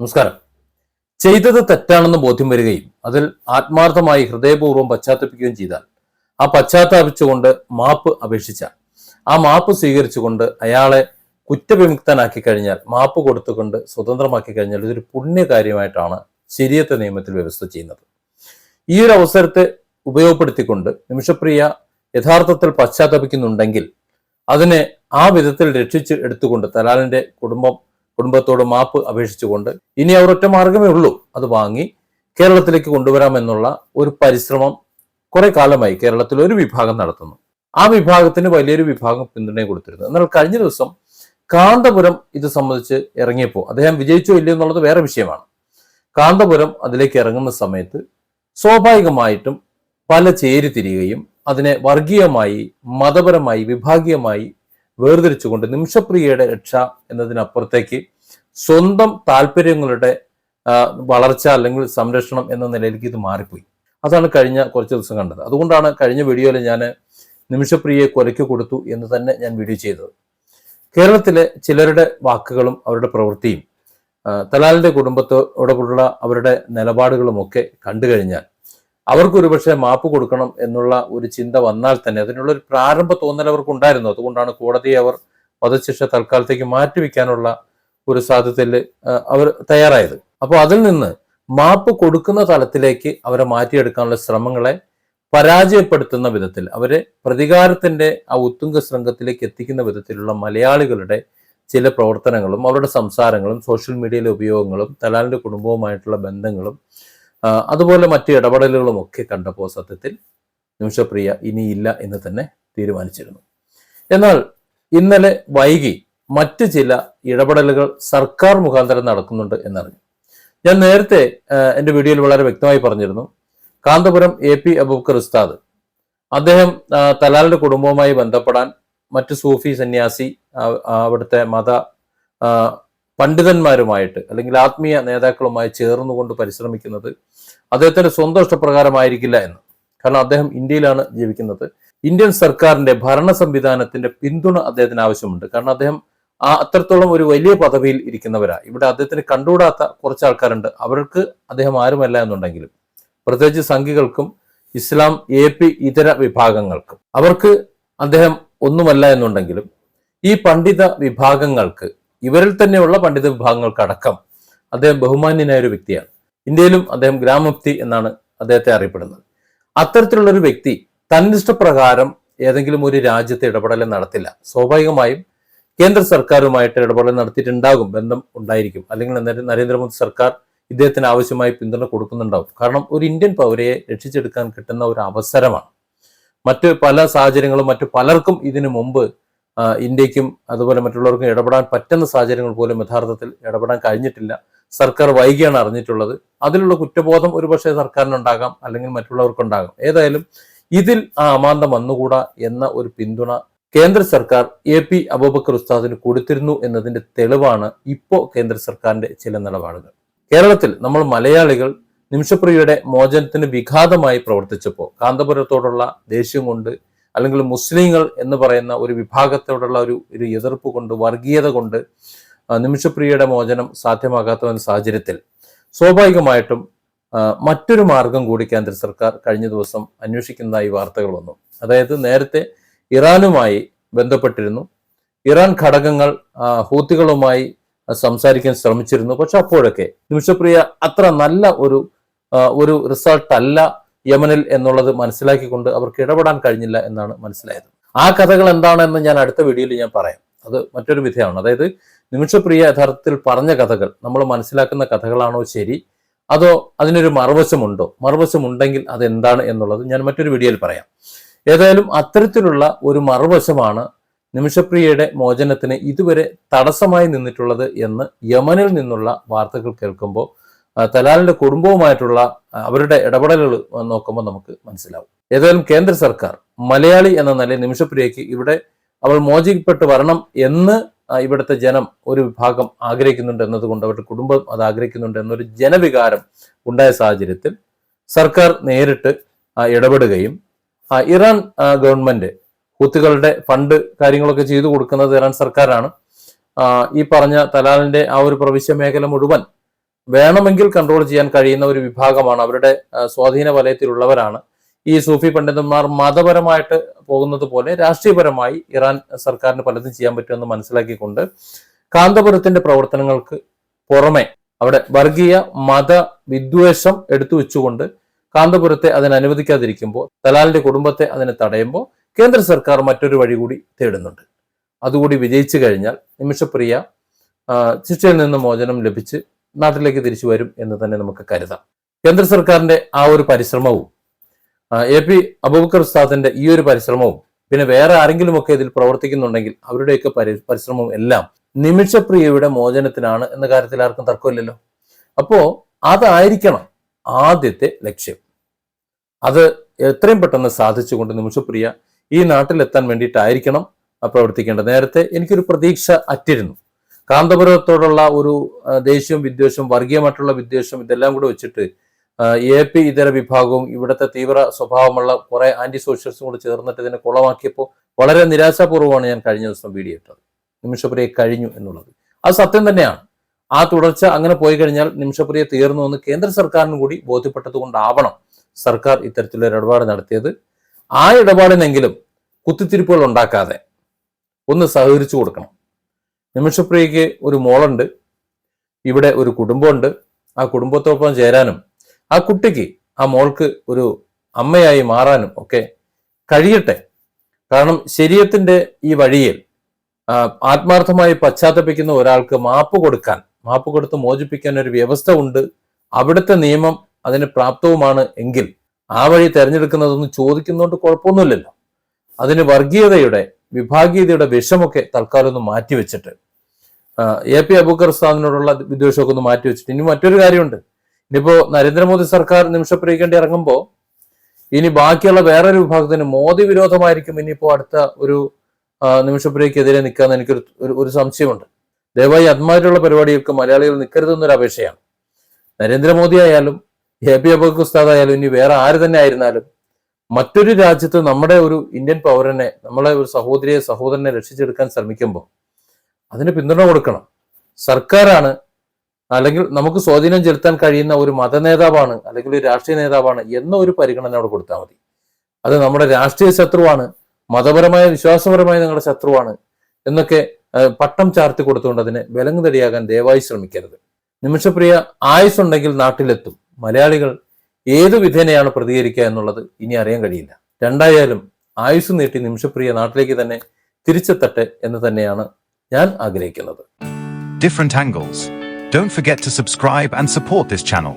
നമസ്കാരം. ചെയ്തത് തെറ്റാണെന്ന് ബോധ്യം വരികയും അതിൽ ആത്മാർത്ഥമായി ഹൃദയപൂർവം പശ്ചാത്തപിക്കുകയും ചെയ്താൽ ആ പശ്ചാത്താപിച്ചുകൊണ്ട് മാപ്പ് അപേക്ഷിച്ച ആ മാപ്പ് സ്വീകരിച്ചുകൊണ്ട് അയാളെ കുറ്റവിമുക്തനാക്കി കഴിഞ്ഞാൽ മാപ്പ് കൊടുത്തുകൊണ്ട് സ്വതന്ത്രമാക്കി കഴിഞ്ഞാൽ ഇതൊരു പുണ്യകാര്യമായിട്ടാണ് ശരീരത്തെ നിയമത്തിൽ വ്യവസ്ഥ ചെയ്യുന്നത്. ഈ ഒരു അവസരത്തെ ഉപയോഗപ്പെടുത്തിക്കൊണ്ട് നിമിഷപ്രിയ യഥാർത്ഥത്തിൽ പശ്ചാത്തപിക്കുന്നുണ്ടെങ്കിൽ അതിനെ ആ വിധത്തിൽ രക്ഷിച്ച് എടുത്തുകൊണ്ട് തലാലിന്റെ കുടുംബം കുടുംബത്തോട് മാപ്പ് അപേക്ഷിച്ചുകൊണ്ട് ഇനി അവർ ഒറ്റ മാർഗമേ ഉള്ളൂ. അത് വാങ്ങി കേരളത്തിലേക്ക് കൊണ്ടുവരാമെന്നുള്ള ഒരു പരിശ്രമം കുറെ കാലമായി കേരളത്തിൽ ഒരു വിഭാഗം നടത്തുന്നു. ആ വിഭാഗത്തിന് വലിയൊരു വിഭാഗം പിന്തുണ കൊടുത്തിരുന്നു. എന്നാൽ കഴിഞ്ഞ ദിവസം കാന്തപുരം ഇത് സംബന്ധിച്ച് ഇറങ്ങിയപ്പോൾ അദ്ദേഹം വിജയിച്ചോ ഇല്ലയോ എന്നുള്ളത് വേറെ വിഷയമാണ്. കാന്തപുരം അതിലേക്ക് ഇറങ്ങുന്ന സമയത്ത് സ്വാഭാവികമായിട്ടും പല ചേരി തിരിയുകയും അതിനെ വർഗീയമായി മതപരമായി വിഭാഗീയമായി വേർതിരിച്ചുകൊണ്ട് നിമിഷപ്രിയയുടെ രക്ഷ എന്നതിനപ്പുറത്തേക്ക് സ്വന്തം താല്പര്യങ്ങളുടെ വളർച്ച അല്ലെങ്കിൽ സംരക്ഷണം എന്ന നിലയിലേക്ക് ഇത് മാറിപ്പോയി. അതാണ് കഴിഞ്ഞ കുറച്ച് ദിവസം കണ്ടത്. അതുകൊണ്ടാണ് കഴിഞ്ഞ വീഡിയോയിൽ ഞാൻ നിമിഷപ്രിയയെ കൊലയ്ക്ക് കൊടുത്തു എന്ന് തന്നെ ഞാൻ വീഡിയോ ചെയ്തത്. കേരളത്തിലെ ചിലരുടെ വാക്കുകളും അവരുടെ പ്രവൃത്തിയും തലാലിന്റെ കുടുംബത്തോടുള്ള അവരുടെ നിലപാടുകളുമൊക്കെ കണ്ടു കഴിഞ്ഞാൽ അവർക്ക് ഒരുപക്ഷെ മാപ്പ് കൊടുക്കണം എന്നുള്ള ഒരു ചിന്ത വന്നാൽ തന്നെ അതിനുള്ള ഒരു പ്രാരംഭ തോന്നൽ അവർക്ക് ഉണ്ടായിരുന്നു അതുകൊണ്ടാണ് കോടതിയെ അവർ വധശിക്ഷ തൽക്കാലത്തേക്ക് മാറ്റിവെക്കാനുള്ള ഒരു സാധ്യതയിൽ അവർ തയ്യാറായത്. അപ്പോൾ അതിൽ നിന്ന് മാപ്പ് കൊടുക്കുന്ന തലത്തിലേക്ക് അവരെ മാറ്റിയെടുക്കാനുള്ള ശ്രമങ്ങളെ പരാജയപ്പെടുത്തുന്ന വിധത്തിൽ അവരെ പ്രതികാരത്തിന്റെ ആ ഉത്തുംഗ ശൃംഗത്തിലേക്ക് എത്തിക്കുന്ന വിധത്തിലുള്ള മലയാളികളുടെ ചില പ്രവർത്തനങ്ങളും അവരുടെ സംസാരങ്ങളും സോഷ്യൽ മീഡിയയിലെ ഉപയോഗങ്ങളും തലാലിന്റെ കുടുംബവുമായിട്ടുള്ള ബന്ധങ്ങളും അതുപോലെ മറ്റ് ഇടപെടലുകളും ഒക്കെ കണ്ടപ്പോൾ സത്യത്തിൽ നിമിഷപ്രിയ ഇനിയില്ല എന്ന് തന്നെ തീരുമാനിച്ചിരുന്നു. എന്നാൽ ഇന്നലെ വൈകി മറ്റ് ചില ഇടപെടലുകൾ സർക്കാർ മുഖാന്തരം നടക്കുന്നുണ്ട് എന്നറിഞ്ഞു. ഞാൻ നേരത്തെ എന്റെ വീഡിയോയിൽ വളരെ വ്യക്തമായി പറഞ്ഞിരുന്നു. കാന്തപുരം എ പി അബൂബക്കർ ഉസ്താദ് അദ്ദേഹം തലാലിന്റെ കുടുംബവുമായി ബന്ധപ്പെടാൻ മറ്റ് സൂഫി സന്യാസി അവിടുത്തെ മത പണ്ഡിതന്മാരുമായിട്ട് അല്ലെങ്കിൽ ആത്മീയ നേതാക്കളുമായി ചേർന്നുകൊണ്ട് പരിശ്രമിക്കുന്നത് അദ്ദേഹത്തിന്റെ സ്വന്തം ഇഷ്ടപ്രകാരമായിരിക്കില്ല എന്ന്. കാരണം അദ്ദേഹം ഇന്ത്യയിലാണ് ജീവിക്കുന്നത്. ഇന്ത്യൻ സർക്കാരിന്റെ ഭരണ സംവിധാനത്തിന്റെ പിന്തുണ അദ്ദേഹത്തിന് ആവശ്യമുണ്ട്. കാരണം അദ്ദേഹം ആ അത്രത്തോളം ഒരു വലിയ പദവിയിൽ ഇരിക്കുന്നവരാ. ഇവിടെ അദ്ദേഹത്തിന് കണ്ടുകൂടാത്ത കുറച്ച് ആൾക്കാരുണ്ട്. അവർക്ക് അദ്ദേഹം ആരുമല്ല എന്നുണ്ടെങ്കിലും. പ്രത്യേകിച്ച് സംഘികൾക്കും ഇസ്ലാം എ പി ഇതര വിഭാഗങ്ങൾക്കും. അവർക്ക് അദ്ദേഹം ഒന്നുമല്ല എന്നുണ്ടെങ്കിലും ഈ പണ്ഡിത വിഭാഗങ്ങൾക്ക് ഇവരിൽ തന്നെയുള്ള പണ്ഡിത വിഭാഗങ്ങൾക്കടക്കം അദ്ദേഹം ബഹുമാന്യനായ ഒരു വ്യക്തിയാണ്. ഇന്ത്യയിലും അദ്ദേഹം ഗ്രാമപ്തി എന്നാണ് അദ്ദേഹത്തെ അറിയപ്പെടുന്നത്. അത്തരത്തിലുള്ള ഒരു വ്യക്തി തന്നിഷ്ടപ്രകാരം ഏതെങ്കിലും ഒരു രാജ്യത്തെ ഇടപെടൽ നടത്തില്ല. സ്വാഭാവികമായും കേന്ദ്ര സർക്കാരുമായിട്ട് ഇടപെടൽ നടത്തിയിട്ടുണ്ടാകും ബന്ധം ഉണ്ടായിരിക്കും. അല്ലെങ്കിൽ നരേ- നരേന്ദ്രമോദി സർക്കാർ ഇദ്ദേഹത്തിന് ആവശ്യമായി പിന്തുണ കൊടുക്കുന്നുണ്ടാവും. കാരണം ഒരു ഇന്ത്യൻ പൗരയെ രക്ഷിച്ചെടുക്കാൻ കിട്ടുന്ന ഒരു അവസരമാണ്. മറ്റ് പല സാഹചര്യങ്ങളും മറ്റു പലർക്കും ഇതിനു മുമ്പ് ഇന്ത്യക്കും അതുപോലെ മറ്റുള്ളവർക്കും ഇടപെടാൻ പറ്റുന്ന സാഹചര്യങ്ങൾ പോലും യഥാർത്ഥത്തിൽ ഇടപെടാൻ കഴിഞ്ഞിട്ടില്ല. സർക്കാർ വൈകിയാണ് അറിഞ്ഞിട്ടുള്ളത്. അതിലുള്ള കുറ്റബോധം ഒരുപക്ഷെ സർക്കാരിനുണ്ടാകാം അല്ലെങ്കിൽ മറ്റുള്ളവർക്കുണ്ടാകാം. ഏതായാലും ഇതിൽ ആ അമാന്തം വന്നുകൂടാ എന്ന ഒരു പിന്തുണ കേന്ദ്ര സർക്കാർ എ പി അബൂബക്കർ ഉസ്താദിന് കൊടുത്തിരുന്നു എന്നതിന്റെ തെളിവാണ് ഇപ്പോ കേന്ദ്ര സർക്കാരിന്റെ ചില നിലപാടുകൾ. കേരളത്തിൽ നമ്മൾ മലയാളികൾ നിമിഷപ്രിയയുടെ മോചനത്തിന് വിഘാതമായി പ്രവർത്തിച്ചപ്പോൾ കാന്തപുരത്തോടുള്ള ദേഷ്യം കൊണ്ട് അല്ലെങ്കിൽ മുസ്ലിങ്ങൾ എന്ന് പറയുന്ന ഒരു വിഭാഗത്തോടുള്ള ഒരു ഒരു എതിർപ്പ് കൊണ്ട് വർഗീയത കൊണ്ട് നിമിഷപ്രിയയുടെ മോചനം സാധ്യമാകാത്ത ഒരു സാഹചര്യത്തിൽ സ്വാഭാവികമായിട്ടും മറ്റൊരു മാർഗം കൂടി കേന്ദ്ര സർക്കാർ കഴിഞ്ഞ ദിവസം അന്വേഷിക്കുന്നതായി വാർത്തകൾ വന്നു. അതായത് നേരത്തെ ഇറാനുമായി ബന്ധപ്പെട്ടിരുന്നു. ഇറാൻ ഘടകങ്ങൾ ഹൂത്തികളുമായി സംസാരിക്കാൻ ശ്രമിച്ചിരുന്നു. പക്ഷെ അപ്പോഴൊക്കെ നിമിഷപ്രിയ അത്ര നല്ല ഒരു ഒരു റിസൾട്ട് അല്ല യമനിൽ എന്നുള്ളത് മനസ്സിലാക്കിക്കൊണ്ട് അവർക്ക് ഇടപെടാൻ കഴിഞ്ഞില്ല എന്നാണ് മനസ്സിലായത്. ആ കഥകൾ എന്താണെന്ന് ഞാൻ അടുത്ത വീഡിയോയിൽ ഞാൻ പറയാം. അത് മറ്റൊരു വിധയാണ്. അതായത് നിമിഷപ്രിയ യഥാർത്ഥത്തിൽ പറഞ്ഞ കഥകൾ നമ്മൾ മനസ്സിലാക്കുന്ന കഥകളാണോ ശരി? അതോ അതിനൊരു മറുവശമുണ്ടോ? മറുവശമുണ്ടെങ്കിൽ അതെന്താണ് എന്നുള്ളത് ഞാൻ മറ്റൊരു വീഡിയോയിൽ പറയാം. ഏതായാലും അത്തരത്തിലുള്ള ഒരു മറുവശമാണ് നിമിഷപ്രിയയുടെ മോചനത്തിന് ഇതുവരെ തടസ്സമായി നിന്നിട്ടുള്ളത് എന്ന് യമനിൽ നിന്നുള്ള വാർത്തകൾ കേൾക്കുമ്പോൾ തലാലിന്റെ കുടുംബവുമായിട്ടുള്ള അവരുടെ ഇടപെടലുകൾ നോക്കുമ്പോൾ നമുക്ക് മനസ്സിലാവും. ഏതായാലും കേന്ദ്ര സർക്കാർ മലയാളി എന്ന നിലയിൽ നിമിഷപ്രിയയ്ക്ക് ഇവിടെ അവൾ മോചിക്കപ്പെട്ട് വരണം എന്ന് ഇവിടുത്തെ ജനം ഒരു വിഭാഗം ആഗ്രഹിക്കുന്നുണ്ട് എന്നതുകൊണ്ട് അവരുടെ കുടുംബം അത് ആഗ്രഹിക്കുന്നുണ്ട് എന്നൊരു ജനവികാരം ഉണ്ടായ സാഹചര്യത്തിൽ സർക്കാർ നേരിട്ട് ഇടപെടുകയും ഇറാൻ ഗവൺമെന്റ് കുത്തുകളുടെ ഫണ്ട് കാര്യങ്ങളൊക്കെ ചെയ്തു കൊടുക്കുന്നത് ഇറാൻ സർക്കാരാണ്. ഈ പറഞ്ഞ തലാലിന്റെ ആ ഒരു പ്രവിശ്യ മേഖല മുഴുവൻ വേണമെങ്കിൽ കൺട്രോൾ ചെയ്യാൻ കഴിയുന്ന ഒരു വിഭാഗമാണ് അവരുടെ സ്വാധീന വലയത്തിലുള്ളവരാണ്. ഈ സൂഫി പണ്ഡിതന്മാർ മതപരമായിട്ട് പോകുന്നത് പോലെ രാഷ്ട്രീയപരമായി ഇറാൻ സർക്കാരിന് പലതും ചെയ്യാൻ പറ്റുമെന്ന് മനസ്സിലാക്കിക്കൊണ്ട് കാന്തപുരത്തിന്റെ പ്രവർത്തനങ്ങൾക്ക് പുറമെ അവിടെ വർഗീയ മത വിദ്വേഷം എടുത്തു വെച്ചുകൊണ്ട് കാന്തപുരത്തെ അതിന് അനുവദിക്കാതിരിക്കുമ്പോൾ തലാലിന്റെ കുടുംബത്തെ അതിനെ തടയുമ്പോൾ കേന്ദ്ര സർക്കാർ മറ്റൊരു വഴി കൂടി തേടുന്നുണ്ട്. അതുകൂടി വിജയിച്ചു കഴിഞ്ഞാൽ നിമിഷപ്രിയ ശിക്ഷയിൽ നിന്ന് മോചനം ലഭിച്ച് നാട്ടിലേക്ക് തിരിച്ചു വരും എന്ന് തന്നെ നമുക്ക് കരുതാം. കേന്ദ്ര സർക്കാരിന്റെ ആ ഒരു പരിശ്രമവും എ പി അബൂബക്കർ ഉസ്താദിന്റെ ഈ ഒരു പരിശ്രമവും പിന്നെ വേറെ ആരെങ്കിലുമൊക്കെ ഇതിൽ പ്രവർത്തിക്കുന്നുണ്ടെങ്കിൽ അവരുടെയൊക്കെ പരി പരിശ്രമവും എല്ലാം നിമിഷപ്രിയയുടെ മോചനത്തിനാണ് എന്ന കാര്യത്തിൽ ആർക്കും തർക്കമില്ലല്ലോ. അപ്പോ അതായിരിക്കണം ആദ്യത്തെ ലക്ഷ്യം. അത് എത്രയും പെട്ടെന്ന് സാധിച്ചുകൊണ്ട് നിമിഷപ്രിയ ഈ നാട്ടിലെത്താൻ വേണ്ടിയിട്ടായിരിക്കണം പ്രവർത്തിക്കേണ്ടത്. നേരത്തെ എനിക്കൊരു പ്രതീക്ഷ അറ്റിരുന്നു. കാന്തപുരത്തോടുള്ള ഒരു ദേഷ്യവും വിദ്വേഷവും വർഗീയമായിട്ടുള്ള വിദ്വേഷം ഇതെല്ലാം കൂടെ വെച്ചിട്ട് എ പി ഇതര വിഭാഗവും ഇവിടുത്തെ തീവ്ര സ്വഭാവമുള്ള കുറെ ആന്റി സോഷ്യൽസും കൂടെ ചേർന്നിട്ട് ഇതിനെ കുളമാക്കിയപ്പോൾ വളരെ നിരാശാപൂർവമാണ് ഞാൻ കഴിഞ്ഞ ദിവസം വീഡിയോ ഇട്ടത്. നിമിഷപ്രിയെ കഴിഞ്ഞു എന്നുള്ളത്. അത് സത്യം തന്നെയാണ്. ആ തുടർച്ച അങ്ങനെ പോയി കഴിഞ്ഞാൽ നിമിഷപ്രിയ തീർന്നു എന്ന് കേന്ദ്ര സർക്കാരിനും കൂടി ബോധ്യപ്പെട്ടത് കൊണ്ടാവണം സർക്കാർ ഇത്തരത്തിലൊരു ഇടപാട് നടത്തിയത്. ആ ഇടപാടിനെങ്കിലും കുത്തിത്തിരിപ്പുകൾ ഉണ്ടാക്കാതെ ഒന്ന് സഹകരിച്ചു കൊടുക്കണം. നിമിഷപ്രിയയ്ക്ക് ഒരു മോളുണ്ട്. ഇവിടെ ഒരു കുടുംബമുണ്ട്. ആ കുടുംബത്തോടൊപ്പം ചേരാനും ആ കുട്ടിക്ക് ആ മോൾക്ക് ഒരു അമ്മയായി മാറാനും ഒക്കെ കഴിയട്ടെ. കാരണം ശരീരത്തിന്റെ ഈ വഴിയിൽ ആത്മാർത്ഥമായി പശ്ചാത്തപിക്കുന്ന ഒരാൾക്ക് മാപ്പ് കൊടുക്കാൻ മാപ്പ് കൊടുത്ത് മോചിപ്പിക്കാൻ ഒരു വ്യവസ്ഥ ഉണ്ട്. അവിടുത്തെ നിയമം അതിന് പ്രാപ്തവുമാണ് എങ്കിൽ ആ വഴി തെരഞ്ഞെടുക്കുന്നതൊന്നും ചോദിക്കുന്നതുകൊണ്ട് കുഴപ്പമൊന്നുമില്ലല്ലോ. അതിന് വർഗീയതയുടെ വിഭാഗീയതയുടെ വിഷമൊക്കെ തൽക്കാലം ഒന്ന് മാറ്റിവെച്ചിട്ട് എ പി അബൂക്കർ ഉസ്താദിനോടുള്ള വിദ്വേഷമൊക്കെ ഒന്ന് മാറ്റിവെച്ചിട്ട് ഇനി മറ്റൊരു കാര്യമുണ്ട്. ഇനിയിപ്പോ നരേന്ദ്രമോദി സർക്കാർ നിമിഷപ്രിയിക്കേണ്ടി ഇറങ്ങുമ്പോൾ ഇനി ബാക്കിയുള്ള വേറൊരു വിഭാഗത്തിന് മോദി വിരോധമായിരിക്കും ഇനിയിപ്പോ അടുത്ത ഒരു നിമിഷപ്രിയക്കെതിരെ നിൽക്കാന്ന് എനിക്കൊരു ഒരു- ഒരു സംശയമുണ്ട്. ദയവായി അതുമായിട്ടുള്ള പരിപാടികൾക്ക് മലയാളികൾ നിൽക്കരുതെന്നൊരു അപേക്ഷയാണ്. നരേന്ദ്രമോദി ആയാലും എ പി അബൂക്കർ ഉസ്താദ് ആയാലും ഇനി വേറെ ആര് തന്നെ ആയിരുന്നാലും മറ്റൊരു രാജ്യത്ത് നമ്മുടെ ഒരു ഇന്ത്യൻ പൗരനെ നമ്മളെ ഒരു സഹോദരിയെ സഹോദരനെ രക്ഷിച്ചെടുക്കാൻ ശ്രമിക്കുമ്പോൾ അതിന് പിന്തുണ കൊടുക്കണം. സർക്കാരാണ് അല്ലെങ്കിൽ നമുക്ക് സ്വാധീനം ചെലുത്താൻ കഴിയുന്ന ഒരു മതനേതാവാണ് അല്ലെങ്കിൽ ഒരു രാഷ്ട്രീയ നേതാവാണ് എന്ന ഒരു പരിഗണന അവിടെ കൊടുത്താൽ മതി. അത് നമ്മുടെ രാഷ്ട്രീയ ശത്രുവാണ് മതപരമായ വിശ്വാസപരമായ നിങ്ങളുടെ ശത്രുവാണ് എന്നൊക്കെ പട്ടം ചാർത്തി കൊടുത്തുകൊണ്ട് അതിനെ വിലങ്ങുതടിയാകാൻ ദയവായി ശ്രമിക്കരുത്. നിമിഷപ്രിയ ആയുസ് ഉണ്ടെങ്കിൽ നാട്ടിലെത്തും. മലയാളികൾ ഏതു വിധേനയാണ് പ്രതികരിക്കുക എന്നുള്ളത് ഇനി അറിയാൻ കഴിയില്ല രണ്ടായാലും ആയുസ് നീട്ടി നിമിഷപ്രിയ നാട്ടിലേക്ക് തന്നെ തിരിച്ചെത്തട്ടെ എന്ന് തന്നെയാണ് ഞാൻ ആഗ്രഹിക്കുന്നത് different angles. Don't forget to subscribe and support this channel.